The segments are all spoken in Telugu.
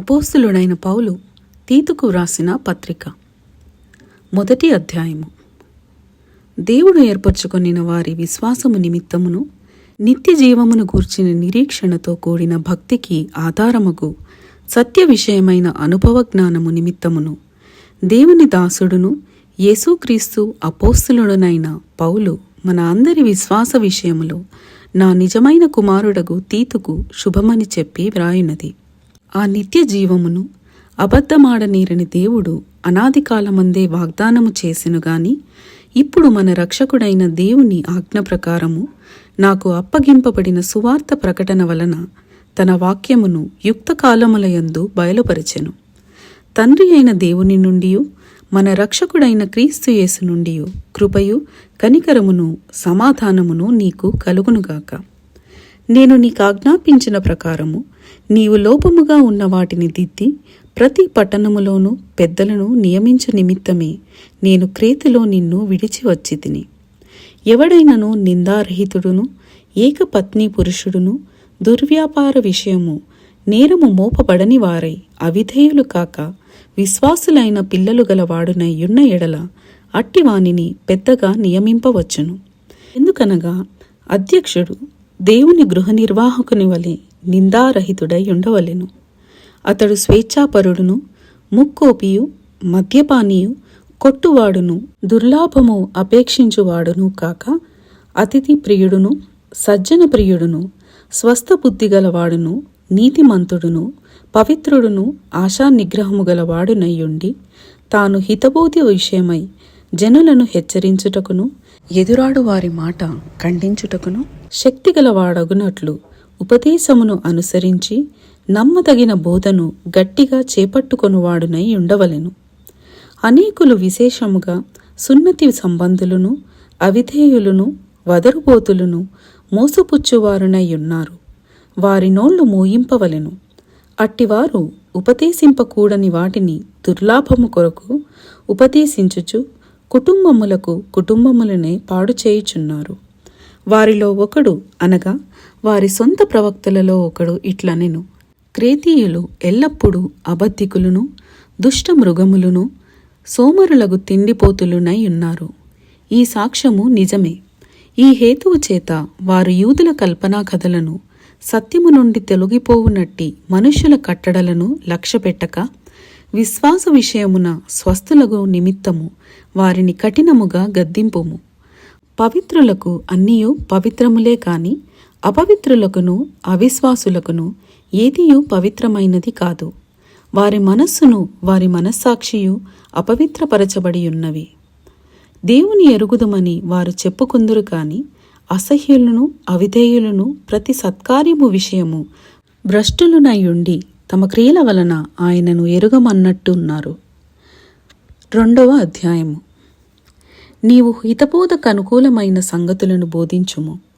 అపోస్తులుడైన పౌలు తీతుకు వ్రాసిన పత్రిక. మొదటి అధ్యాయము. దేవుడు ఏర్పరచుకొనిన వారి విశ్వాసము నిమిత్తమును నిత్య జీవమును గూర్చిన నిరీక్షణతో కూడిన భక్తికి ఆధారముగు సత్య విషయమైన అనుభవ జ్ఞానము నిమిత్తమును దేవుని దాసుడును యేసుక్రీస్తు అపోస్తులుడనైన పౌలు మన అందరి విశ్వాస విషయములో నా నిజమైన కుమారుడగు తీతుకు శుభమని చెప్పి వ్రాయునది. ఆ నిత్య జీవమును అబద్ధమాడనీరని దేవుడు అనాది కాలమందే వాగ్దానము చేసెను గాని ఇప్పుడు మన రక్షకుడైన దేవుని ఆజ్ఞ ప్రకారము నాకు అప్పగింపబడిన సువార్త ప్రకటన వలన తన వాక్యమును యుక్త కాలములయందు బయలుపరచెను. తండ్రి అయిన దేవుని నుండి మన రక్షకుడైన క్రీస్తు యేసు నుండి కృపయు కనికరమును సమాధానమును నీకు కలుగునుగాక. నేను నీకు ఆజ్ఞాపించిన ప్రకారము నీవు లోపముగా ఉన్న వాటిని దిద్ది ప్రతి పట్టణములోనూ పెద్దలను నియమించు నిమిత్తమే నేను క్రేతిలో నిన్ను విడిచి వచ్చి తిని ఎవడైనను నిందారహితుడును ఏకపత్ని పురుషుడును దుర్వ్యాపార విషయము నేరము మోపబడని వారై అవిధేయులు కాక విశ్వాసులైన పిల్లలు గలవాడునై యున్న ఎడల అట్టివానిని పెద్దగా నియమింపవచ్చును. ఎందుకనగా అధ్యక్షుడు దేవుని గృహ నిర్వాహకుని వలె నిందారహితుడై ఉండవలెను అతడు స్వేచ్ఛాపరుడును ముక్కోపియు మద్యపానీయు కొట్టువాడును దుర్లాభము అపేక్షించువాడును కాక అతిథి ప్రియుడును సజ్జన ప్రియుడును స్వస్థ బుద్ధి గలవాడును నీతిమంతుడును పవిత్రుడును ఆశా నిగ్రహము గలవాడునయ్యుండి తాను హితబోధి విషయమై జనులను హెచ్చరించుటకును ఎదురాడు వారి మాట ఖండించుటకును శక్తిగలవాడగునట్లు ఉపదేశమును అనుసరించి నమ్మదగిన బోధను గట్టిగా చేపట్టుకొనువాడునై ఉండవలెను. అనేకులు విశేషముగా సున్నతి సంబంధులను అవిధేయులను వదరుబోతులను మోసపుచ్చువారునై ఉన్నారు. వారి నోళ్ళు మోయింపవలెను. అట్టివారు ఉపదేశింపకూడని వాటిని దుర్లాభము కొరకు ఉపదేశించుచు కుటుంబములకు కుటుంబములనే పాడు చేయుచున్నారు వారిలో ఒకడు అనగా వారి సొంత ప్రవక్తలలో ఒకడు ఇట్లనెను. క్రేతీయులు ఎల్లప్పుడూ అబద్ధికులను దుష్ట మృగములను సోమరులగు తిండిపోతులునై ఉన్నారు. ఈ సాక్ష్యము నిజమే. ఈ హేతువు చేత వారు యూదుల కల్పనా కథలను సత్యము నుండి తొలగిపోవునట్టి మనుష్యుల కట్టడలను లక్ష్యపెట్టక విశ్వాస విషయమున స్వస్థులకు నిమిత్తము వారిని కఠినముగా గద్దింపుము. పవిత్రులకు అన్నియు పవిత్రములే కాని అపవిత్రులకును అవిశ్వాసులకును ఏదియు పవిత్రమైనది కాదు. వారి మనస్సును వారి మనస్సాక్షియు అపవిత్రపరచబడి ఉన్నవి దేవుని ఎరుగుదమని వారు చెప్పుకుందురు కాని అసహ్యులను అవిధేయులను ప్రతి సత్కార్యము విషయము భ్రష్టులునయుండి తమ క్రియల వలన ఆయనను ఎరుగమన్నట్టు ఉన్నారు రెండవ అధ్యాయము. నీవు హితబోధకు అనుకూలమైన సంగతులను బోధించుము.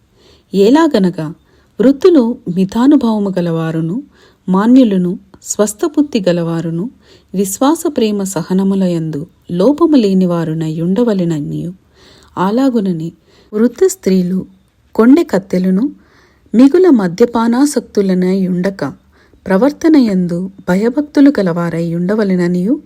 ఎలాగనగా వృత్తులు మితానుభావము గలవారును మాన్యులను స్వస్థబుద్ధి గలవారును విశ్వాస ప్రేమ సహనములయందు లోపము లేనివారునై ఉండవలెననియు అలాగునని వృద్ధ స్త్రీలు కొండె కత్తెలను మిగుల మద్యపానాసక్తులనై ఉండక ప్రవర్తనయందు భయభక్తులు గలవారై ఉండవలెననియు.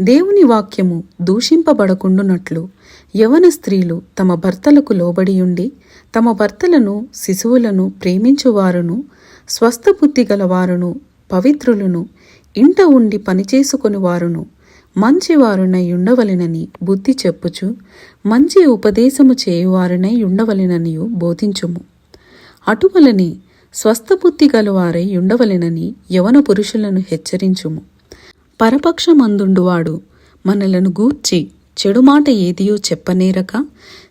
దేవుని వాక్యము దూషింపబడకుండునట్లు యవన స్త్రీలు తమ భర్తలకు లోబడియుండి తమ భర్తలను శిశువులను ప్రేమించువారును స్వస్థబుద్ధి గలవారును పవిత్రులను ఇంట ఉండి పనిచేసుకుని వారును మంచివారునై ఉండవలెనని బుద్ధి చెప్పుచు మంచి ఉపదేశము చేయువారునై ఉండవలెననియు బోధించుము. అటువలనే స్వస్థబుద్ధి గలవారై ఉండవలెనని యవన పురుషులను హెచ్చరించుము. పరపక్షమందుండువాడు మనలను గూర్చి చెడు మాట ఏదియో చెప్పనేరక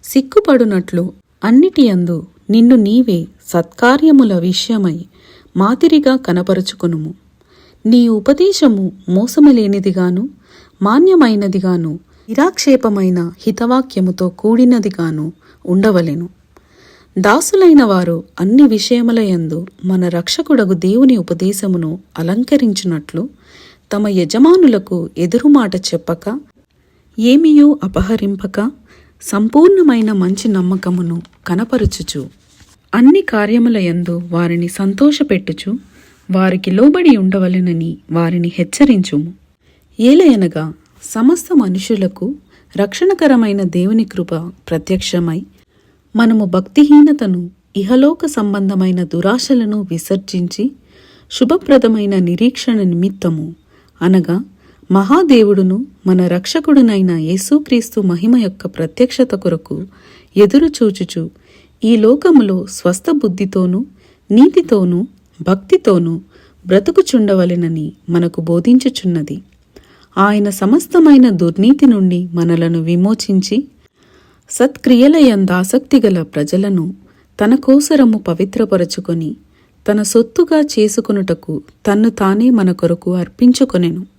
సిగ్గుపడునట్లు అన్నిటియందు నిన్ను నీవే సత్కార్యముల విషయమై మాదిరిగా కనపరుచుకునుము. నీ ఉపదేశము మోసములేనిదిగాను మాన్యమైనదిగాను నిరాక్షేపమైన హితవాక్యముతో కూడినదిగాను ఉండవలెను. దాసులైన వారు అన్ని విషయములయందు మన రక్షకుడగు దేవుని ఉపదేశమును అలంకరించినట్లు తమ యజమానులకు ఎదురుమాట చెప్పక ఏమియూ అపహరింపక సంపూర్ణమైన మంచి నమ్మకమును కనపరుచుచు. అన్ని కార్యములయందు వారిని సంతోషపెట్టుచు వారికి లోబడి ఉండవలెనని వారిని హెచ్చరించుము. ఏలయనగా సమస్త మనుషులకు రక్షణకరమైన దేవుని కృప ప్రత్యక్షమై మనము భక్తిహీనతను ఇహలోక సంబంధమైన దురాశలను విసర్జించి శుభప్రదమైన నిరీక్షణ నిమిత్తము అనగా మహాదేవుడును మన రక్షకుడునైన యేసుక్రీస్తు మహిమ యొక్క ప్రత్యక్షత కొరకు ఎదురు చూచుచు ఈ లోకములో స్వస్థ బుద్ధితోనూ నీతితోనూ భక్తితోనూ బ్రతుకుచుండవలెనని మనకు బోధించుచున్నది. ఆయన సమస్తమైన దుర్నీతి నుండి మనలను విమోచించి సత్క్రియలయందాసక్తిగల ప్రజలను తన కోసరము పవిత్రపరచుకొని తన సొత్తుగా చేసుకొనుటకు తన్ను తానే మన కొరకు అర్పించుకొనెను.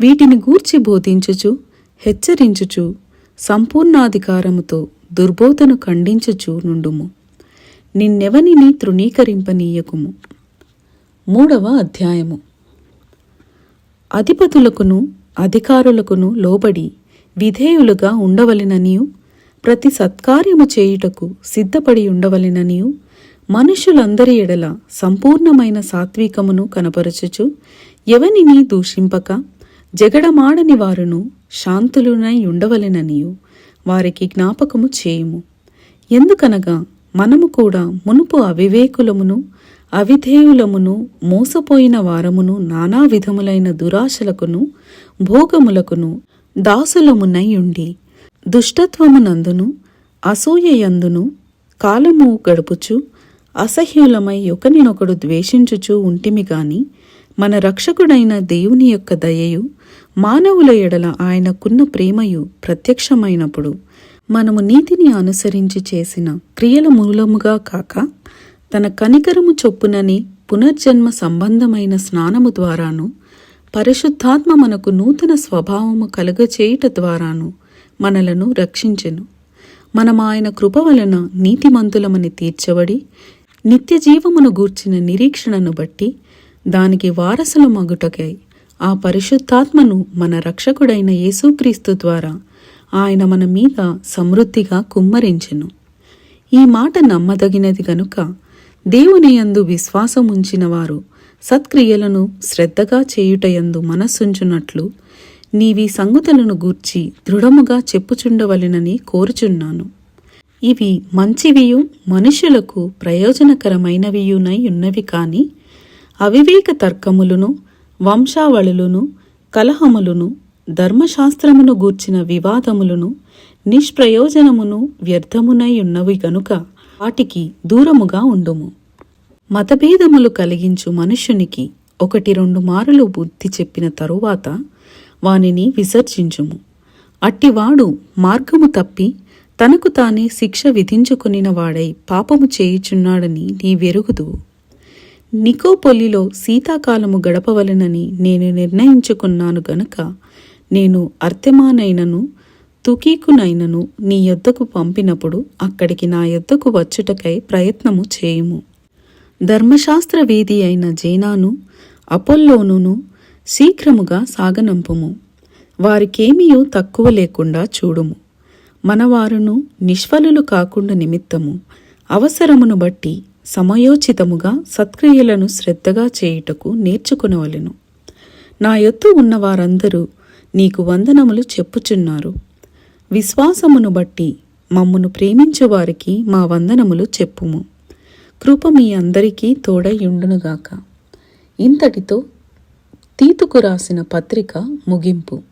వీటిని గూర్చి బోధించుచు హెచ్చరించుచు సంపూర్ణాధికారముతో దుర్బోధను ఖండించుచు నుండుము. నిన్నెవనిని తృణీకరింపనీయకుము. మూడవ అధ్యాయము. అధిపతులకును అధికారులకును లోబడి విధేయులుగా ఉండవలెననియు ప్రతి సత్కార్యము చేయుటకు సిద్ధపడి ఉండవలెననియు మనుషులందరి ఎడల సంపూర్ణమైన సాత్వికమును కనపరచుచు ఎవనిని దూషింపక? జగడమాడని వారును శాంతులునై ఉండవలెననియు. వారికి జ్ఞాపకము చేయుము. ఎందుకనగా మనము కూడా మునుపు అవివేకులమును అవిధేయులమును మోసపోయిన వారమును నానా విధములైన దురాశలకును భోగములకును దాసులమునై ఉండి దుష్టత్వమునందును అసూయయందును కాలము గడుపుచు అసహ్యులమై ఒకనినొకడు ద్వేషించుచు ఉంటిమి గాని మన రక్షకుడైన దేవుని యొక్క దయయు మానవుల ఎడల ఆయనకున్న ప్రేమయు ప్రత్యక్షమైనప్పుడు మనము నీతిని అనుసరించి చేసిన క్రియల మూలముగా కాక తన కనికరము చొప్పునని పునర్జన్మ సంబంధమైన స్నానము ద్వారాను పరిశుద్ధాత్మ మనకు నూతన స్వభావము కలుగచేయుట ద్వారాను మనలను రక్షించెను. మనం ఆయన కృప వలన నీతిమంతులమని తీర్చబడి నిత్య జీవమును గూర్చిన నిరీక్షణను బట్టి దానికి వారసుల మగుటకై ఆ పరిశుద్ధాత్మను మన రక్షకుడైన యేసుక్రీస్తు ద్వారా ఆయన మన మీద సమృద్ధిగా కుమ్మరించెను. ఈ మాట నమ్మదగినది గనుక దేవుని యందు విశ్వాసం వారు సత్క్రియలను శ్రద్ధగా చేయుటయందు మనస్సుంచునట్లు నీవి సంగతులను గూర్చి దృఢముగా చెప్పుచుండవలెనని కోరుచున్నాను. ఇవి మంచివియు మనుషులకు ప్రయోజనకరమైనవియునై ఉన్నవి కానీ అవివేక తర్కములను వంశావళులను కలహములను ధర్మశాస్త్రమును గూర్చిన వివాదములను నిష్ప్రయోజనమును వ్యర్థమునై ఉన్నవి గనుక వాటికి దూరముగా ఉండుము. మతభేదములు కలిగించు మనుష్యునికి ఒకటి రెండు మారులు బుద్ధి చెప్పిన తరువాత వానిని విసర్జించుము. అట్టివాడు మార్గము తప్పి తనకు తానే శిక్ష విధించుకునిన వాడై పాపము చేయుచున్నాడని నీ వెరుగుదువు నికోపొలిలో శీతాకాలము గడపవలెనని నేను నిర్ణయించుకున్నాను గనక నేను అర్తెమానైనను తుకీకునైనను నీ యొద్దకు పంపినప్పుడు అక్కడికి నా యొద్దకు వచ్చుటకై ప్రయత్నము చేయుము. ధర్మశాస్త్ర వేది అయిన జేనాను అపోల్లోనును శీఘ్రముగా సాగనంపుము. వారికేమీయూ తక్కువ లేకుండా చూడుము. మనవారును నిష్ఫలులు కాకుండా నిమిత్తము. అవసరమును బట్టి సమయోచితముగా సత్క్రియలను శ్రద్ధగా చేయుటకు నేర్చుకునవలెను. నా ఎత్తు ఉన్న వారందరూ నీకు వందనములు చెప్పుచున్నారు. విశ్వాసమును బట్టి మమ్మును ప్రేమించు వారికి మా వందనములు చెప్పుము. కృప మీ అందరికీ తోడై ఇంతటితో తీతుకు రాసిన పత్రిక ముగింపు.